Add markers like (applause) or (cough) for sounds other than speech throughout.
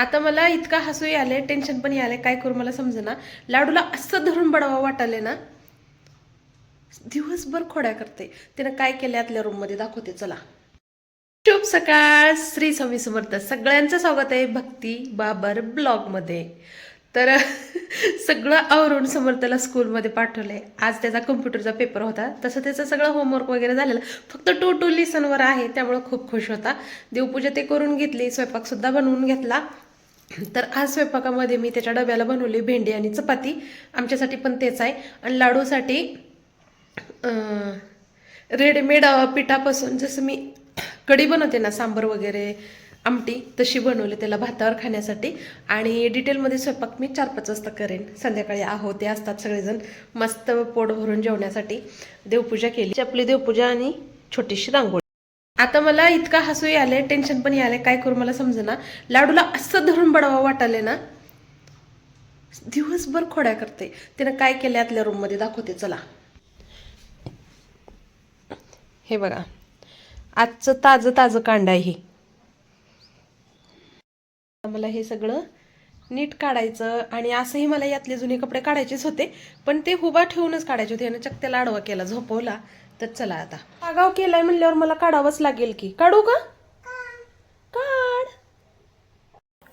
आता मला इतका हसू आले टेन्शन पण आले काय करू मला समजेना. लाडूला असं धरून बडवा वाटाले ना दिवसभर खोड्या करते. तिनं काय केलं आतल्या रूममध्ये दाखवते चला. शुभ सकाळ श्री स्वामी समर्थ. सगळ्यांचं स्वागत आहे भक्ती बाबर ब्लॉगमध्ये. तर (laughs) सगळं आवरून समर्थला स्कूलमध्ये पाठवलंय. आज त्याचा कम्प्युटरचा पेपर होता. तसं त्याचं सगळं होमवर्क वगैरे झालेलं. फक्त टू टू लिसनवर आहे त्यामुळं खूप खुश होता. देवपूजा ते करून घेतली स्वयंपाक सुद्धा बनवून घेतला. तर आज स्वयंपाकामध्ये मी त्याच्या डब्याला बनवली भेंडी आणि चपाती. आमच्यासाठी पण तेच आहे. आणि लाडूसाठी रेडीमेड पिठापासून जसं मी कढी बनवते ना सांबर वगैरे आमटी तशी बनवली त्याला भातावर खाण्यासाठी. आणि डिटेलमध्ये स्वयंपाक मी चार पाच वाजता करेन. संध्याकाळी आहो ते असतात सगळेजण. मस्त पोट भरून जेवण्यासाठी देवपूजा केली. आपली देवपूजा आणि छोटीशी रांगोळी. आता मला इतका हसू आले टेन्शन पण आले काय करू मला समजेना. लाडूला असं धरून बडवा वाटाले ना दिवसभर खोड्या करते. तिनं काय केलं आतल्या रूममध्ये दाखवते चला. हे बघा आजचं ताजं ताजं कांड आहे. हे मला हे सगळं नीट काढायचं आणि असंही मला यातले जुने कपडे काढायचेच होते पण ते हुबा ठेवूनच काढायचे होते. आणि चक्त्याला आडवा केला झोपवला. तर चला आता. आगाव केलाय म्हणल्यावर मला काढावंच लागेल की. काढू का? काढ.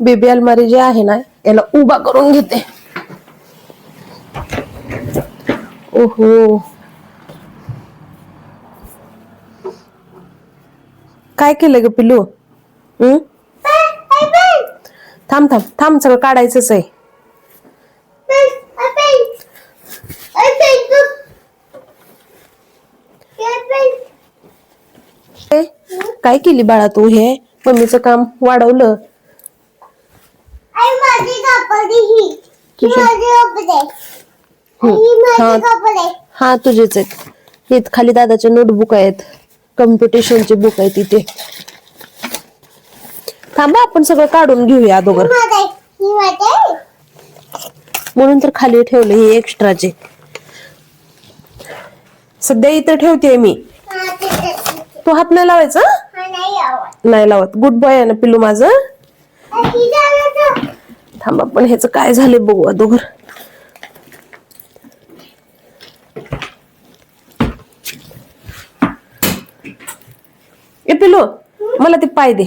बेबी अलमारी जे आहे ना याला उभा करून घेते. ओहो. काय केलं ग पिलू हम्म थांब थांब थांब सगळं काढायचंच आहे. काय केली बाळा तू हे? मम्मीचं काम वाढवलं. हा. हा. तुझेच आहेत. खाली दादाचे नोटबुक आहेत. कम्पिटिशनचे बुक आहेत इथे. थांबा आपण सगळं काढून घेऊया अगोदर. म्हणून तर खाली ठेवले हे एक्स्ट्राचे. सध्या इथं ठेवते मी. तू हात नाही लावायचा? नाही लावत. गुड बॉय आहे ना पिल्लू माझं? थांबा पण ह्याचं काय झालंय बघू अगोदर. ए पिल्लू मला ते पाय दे.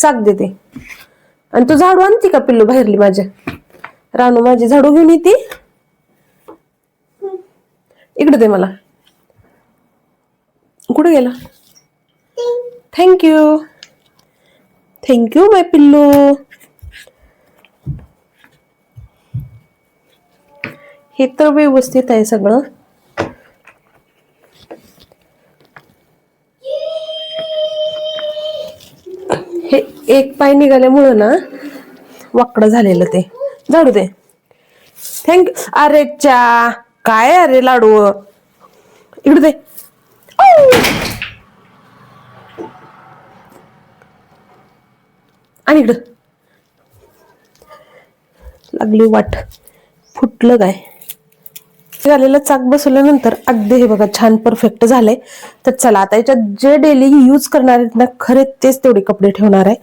चाक देते. आणि तू झाडू आणते का पिल्लू बाहेरली माझ्या? रानू माझी झाडू घेऊन येते. इकडे दे मला. कुठे गेला? थँक्यू थँक्यू माय पिल्लू. हे तर व्यवस्थित आहे सगळं. हे एक पाय निघाल्यामुळं ना वाकडं झालेलं ते. झाडू दे. थँक अरे चा काय अरे लाडू? इकडे दे. आणि इकडं. लागली वाट. फुटलं काय? झालेलं चाक बसवल्यानंतर अगदी हे बघा छान परफेक्ट झालंय. तर चला आता याच्यात जे डेली यूज करणार आहेत ना खरे तेच तेवढे कपडे ठेवणार आहे.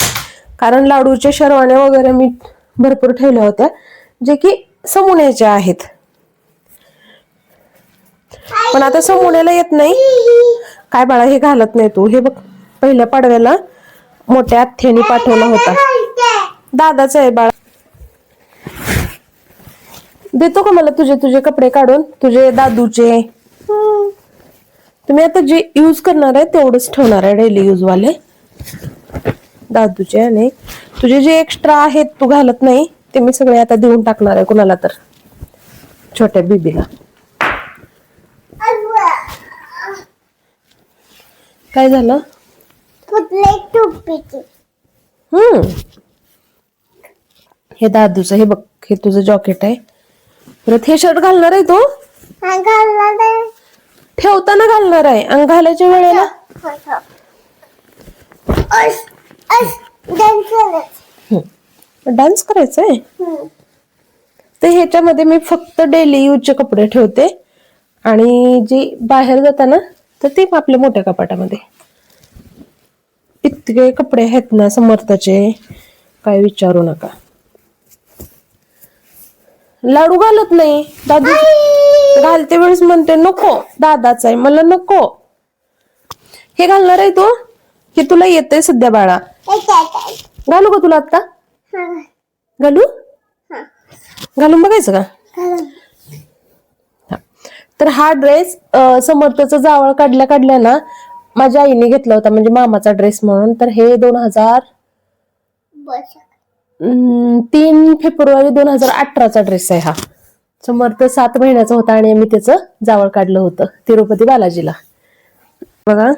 कारण लाडूच्या शर्वाण्या वगैरे मी भरपूर ठेवल्या होत्या जे की समुण्याच्या आहेत. पण आता समुण्याला येत नाही. काय बाळा हे घालत नाही तू. हे बघ पहिल्या पाडव्याला मोठ्या आथ्याने पाठवला होता. दादाचा आहे बाळा. देतो का मला तुझे तुझे कपडे काढून? तुझे दादूचे. तुम्ही आता जे यूज करणार आहे तेवढंच ठेवणार आहे डेली यूज वाले. दादूचे आणि तुझे जे एक्स्ट्रा आहेत तू घालत नाही ते मी सगळे आता देऊन टाकणार आहे कुणाला तर. छोट्या बीबीला. काय झालं? हम्म. हे दादूचं हे बघ हे तुझं जॉकेट आहे. परत हे शर्ट घालणार आहे तू? ठेवताना घालणार आहे. आणि घालायच्या वेळेला? डान्स करायचा आहे तर ह्याच्यामध्ये मी फक्त डेली यूजचे कपडे ठेवते. आणि जी बाहेर जाताना तर ते आपल्या मोठ्या कपाटामध्ये. इतके कपडे आहेत ना समर्थाचे. काय विचारू नका. लाडू घालत नाही. दादू घालते वेळेस म्हणते नको दादाचा आहे. मला नको. हे घालणार आहे तू? हे तुला येतंय सध्या बाळा. घालू का तुला आता घालू? घालून बघायचं का. तर हा ड्रेस समर्थचा जावळ काढल्या काढल्या ना माझ्या आईने घेतला होता म्हणजे मामाचा ड्रेस म्हणून. तर हे दोन हजार तीन फेब्रुवारी दोन हजार अठराचा ड्रेस आहे हा. समर्थ सात महिन्याचा होता आणि मी त्याचं जावळ काढलं होतं तिरुपती बालाजीला. बघा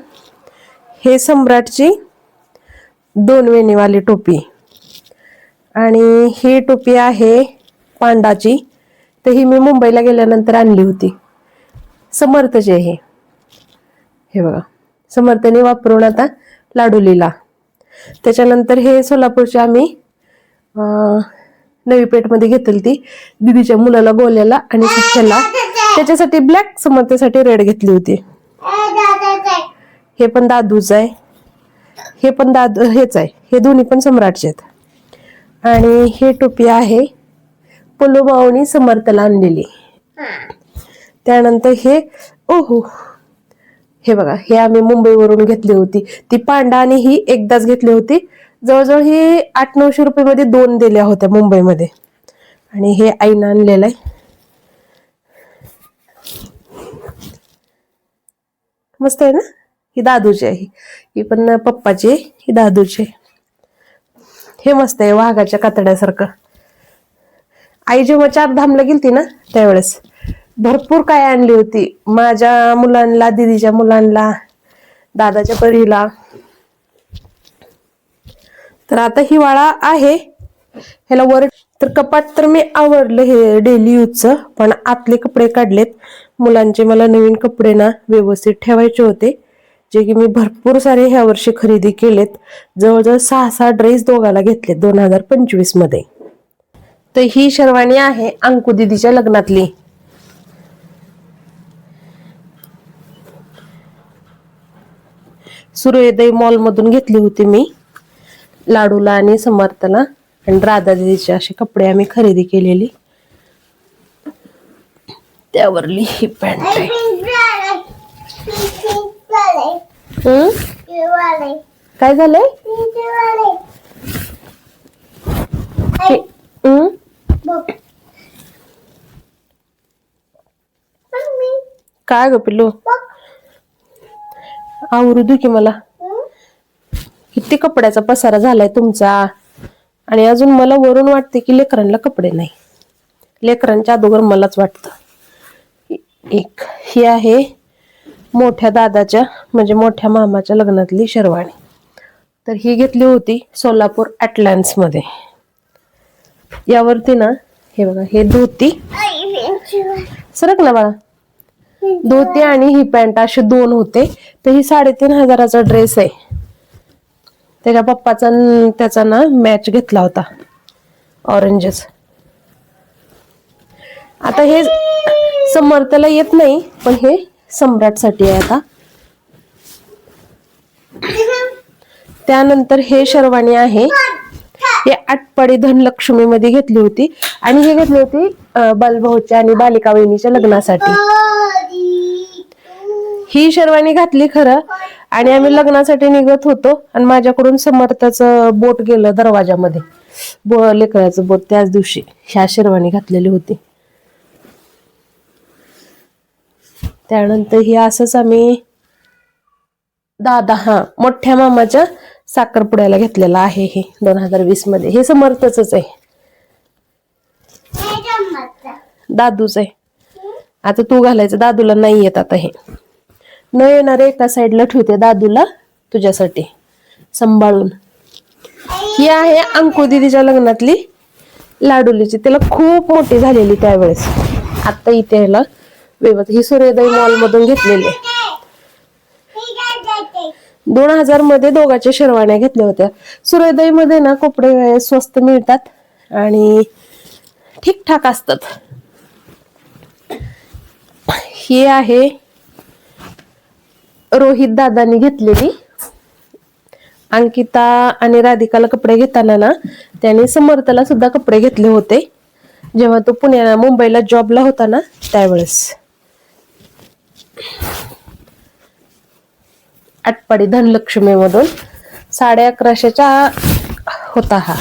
हे सम्राटची दोन वेणीवाली टोपी. आणि ही टोपी आहे पांडाची तर ही मी मुंबईला गेल्यानंतर आणली होती. समर्थची आहे हे. बघा समर्थने वापरून आता लाडूलीला त्याच्यानंतर हे सोलापूरचे आम्ही नवी पेठमध्ये घेतली ती. दिदीच्या मुलाला गोल्याला आणि त्याला त्याच्यासाठी ब्लॅक समर्थेसाठी रेड घेतली होती. हे पण दादूच आहे. हे पण दादू हेच आहे. हे दोन्ही पण सम्राटचे आहेत. आणि हे टोपी आहे पोलो समर्थला आणलेली. त्यानंतर हे ओहो. हे बघा हे आम्ही मुंबईवरून घेतली होती. ती पांडा आणि ही एकदाच घेतली होती. जवळजवळ ही आठ नऊशे रुपये मध्ये दोन दिल्या होत्या मुंबईमध्ये. आणि हे आईनं आणलेलं आहे. मस्त आहे ना? ही दादूची आहे. ही पण पप्पाची आहे, ही दादूची आहे. हे मस्त आहे वाघाच्या कातड्यासारखं. आई जेव्हा चार धामला गेलती ना त्यावेळेस भरपूर काय आणली होती. माझ्या मुलांना दिदीच्या मुलांना दादाच्या परीला. तर आता हिवाळा आहे. ह्याला वर तर कपाट तर मी आवडलं हे डेली यूजचं पण आतले कपडे काढलेत. मुलांचे मला नवीन कपडे ना व्यवस्थित ठेवायचे होते. जे की मी भरपूर सारे ह्या वर्षी खरेदी केलेत. जवळजवळ सहा सहा ड्रेस दोघाला घेतलेत दोन हजार पंचवीसमध्ये. तर ही शेरवाणी आहे अंकू दिदीच्या लग्नातली. सूर्योदय मॉल मधून घेतली होती मी. लाडूला आणि समर्थला आणि राधा दिदीचे असे कपडे आम्ही खरेदी केलेली. त्यावरली ही पॅन्ट आहे. काय झालंय? हम्म? काय ग पिल्लू? आवरू दे की मला. किती कपड्याचा पसारा झालाय तुमचा. आणि अजून मला वरून वाटते की लेकरांना कपडे नाही. लेकरांच्या अगोदर मलाच वाटतं. एक ही आहे मोठ्या दादाच्या म्हणजे मोठ्या मामाच्या लग्नातली शेरवाणी तर ही घेतली होती सोलापूर अटलान्समध्ये यावरती ना हे बघा हे धोती. सरक ना बाळा. धोती आणि ही पॅन्ट असे दोन होते. तर ही साडेतीन हजाराचा ड्रेस आहे. त्याच्या पप्पाचा त्याचा ना मॅच घेतला होता. ऑरेंजेस आता हे समर्थला येत नाही पण हे सम्राटसाठी आहे आता. त्यानंतर हे शर्वाणी आहे. हे आटपाडी धनलक्ष्मी मध्ये घेतली होती. आणि हे घेतली होती बालभाऊच्या आणि बालिका वहिनीच्या लग्नासाठी. ही शेरवानी घातली खरं आणि आम्ही लग्नासाठी निघत होतो आणि माझ्याकडून समर्थाचं बोट गेलं दरवाजामध्ये. बो लेकराचं बोट त्याच दिवशी ह्या शेरवानी घातलेली होती. त्यानंतर ही असंच आम्ही दादा हा मोठ्या मामाच्या साखरपुड्याला घेतलेला आहे हे दोन हजार वीसमध्ये. हे समर्थच आहे. दादूच आहे. आता तू घालायचं. दादूला नाही येत आता हे. न येणारे एका साईडला ठेवते दादूला तुझ्यासाठी सांभाळून. ही आहे अंकू दिदीच्या लग्नातली लाडुलीची. तिला खूप मोठी झालेली त्यावेळेस. आता इथे ह्याला व्यवस्थित ही सूर्योदय मॉल मधून घेतलेली आहे. दोन हजारमध्ये दोघांच्या शेरवाण्या घेतल्या होत्या. सूर्योदयमध्ये ना कपडे स्वस्त मिळतात आणि ठीकठाक असतात. ही आहे रोहित दादांनी घेतलेली. अंकिता आणि राधिकाला कपडे घेताना ना त्याने समर्थला सुद्धा कपडे घेतले होते. जेव्हा तो पुण्याला मुंबईला जॉबला होता ना त्यावेळेस. आटपाडी धनलक्ष्मी मधून साडे अकराशेचा होता हा.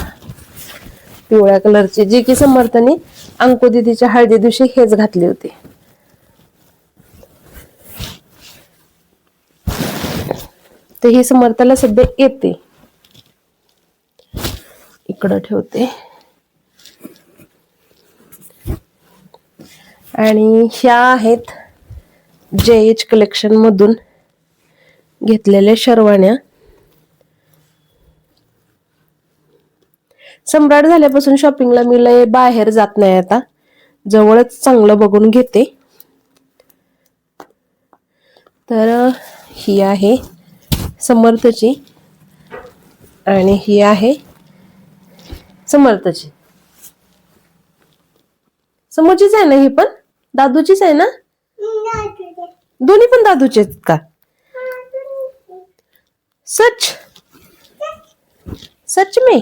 पिवळ्या कलरची जी की समर्थनी अंकुदिदीच्या हळदी दिवशी हेच घातली होती. तर ही समर्थाला सध्या येते. इकडं ठेवते. आणि ह्या आहेत जे एच कलेक्शन मधून घेतलेल्या शर्वाण्या. सम्राट झाल्यापासून शॉपिंगला मी लय बाहेर जात नाही आता. जवळच चांगलं बघून घेते. तर ही आहे. समर्थची आणि ही आहे समर्थची समोरचीच आहे ना ही पण? दादूचीच आहे ना? दोन्ही पण दादूचे आहेत का? सच? सच मे?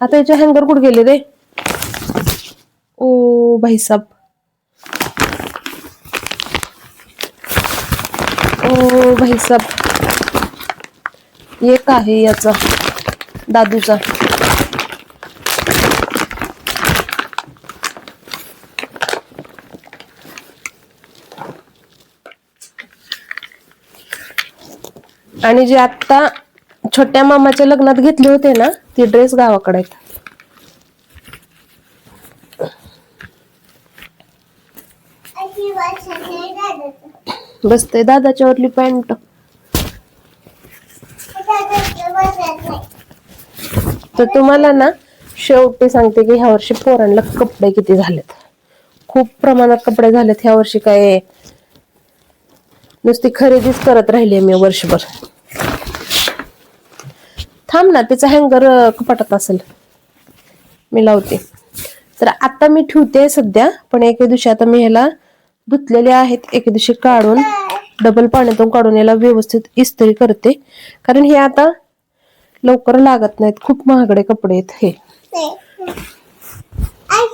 आता याचे हँगर कुठे गेले रे? ओ भाई साहब हिसाब. एक आहे याचा दादूचा. आणि जे आता छोट्या मामाच्या लग्नात घेतले होते ना ते ड्रेस गावाकडे आहेत. बसते दादाच्या वरली पॅन्ट तर तुम्हाला ना शेवटी सांगते की ह्या वर्षी पोरांना कपडे किती झालेत. खूप प्रमाणात कपडे झालेत ह्या वर्षी काय. नुसती खरेदीच करत राहिली मी वर्षभर. थांब ना त्याचा हँगर कपाटात असेल. मी लावते. तर आता मी ठेवते सध्या पण एके दिवशी आता मी ह्याला धुतलेले आहेत एके दिवशी काढून डबल पाण्यातून काढून याला व्यवस्थित इस्त्री करते. कारण हे आता लवकर लागत नाहीत खूप महागडे कपडे आहेत हे. हा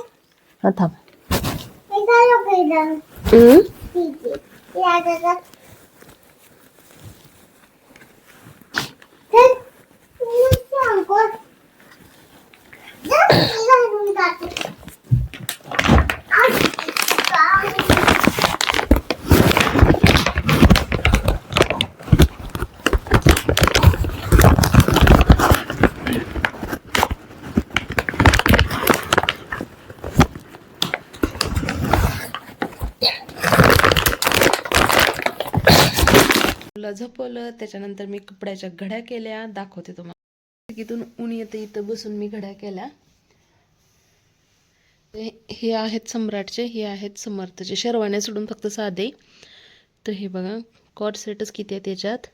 थांब त्याच्यानंतर मी कपड्याच्या घड्या केल्या दाखवते तुम्हाला. तिथून ऊन येते इथं बसून मी घड्या केल्या. हे हे आहेत सम्राटचे हे आहेत समर्थचे. शेरवाण्या सोडून फक्त साधे. तर हे बघा कॉट सेटच किती आहे त्याच्यात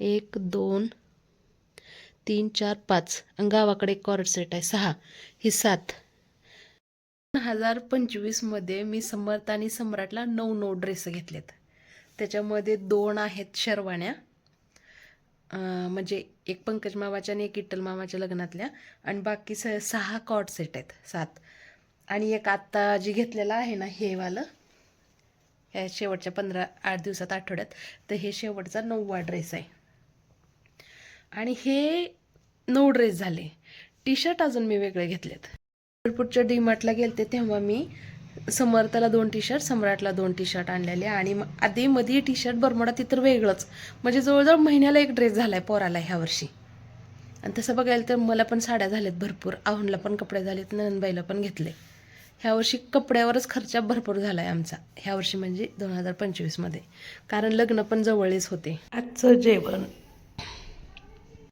एक दोन तीन चार पाच. गावाकडे कॉर्ड सेट आहे सहा. ही सात. दोन हजार पंचवीसमध्ये मी समर्थ आणि सम्राटला नऊ नऊ ड्रेस घेतलेत. त्याच्यामध्ये दोन आहेत शेरवाण्या. म्हणजे एक पंकज मामाच्या आणि एक इट्टल मामाच्या लग्नातल्या. आणि बाकी स सहा कॉट सेट आहेत सात. आणि एक आत्ता जी घेतलेला आहे ना हे वालं ह्या शेवटच्या पंधरा आठ दिवसात आठवड्यात तर हे शेवटचा नववा ड्रेस आहे. आणि हे नऊ ड्रेस झाले. टी शर्ट अजून मी वेगळे घेतलेत. पुढच्या डीमार्टला गेलते तेव्हा मी समर्थला दोन टी शर्ट सम्राटला दोन टी शर्ट आणलेले आणि आधी मध्ये टी शर्ट बरमोडा ती तर वेगळंच. म्हणजे जवळजवळ महिन्याला एक ड्रेस झाला आहे पोराला ह्या वर्षी. आणि तसं बघायला तर मला पण साड्या झाल्यात भरपूर. आहुनला पण कपडे झालेत नंदबाईला पण घेतले. ह्या वर्षी कपड्यावरच खर्च भरपूर झाला आहे आमचा. ह्या वर्षी म्हणजे दोन हजार पंचवीसमध्ये. कारण लग्न पण जवळच होते. आजचं जेवण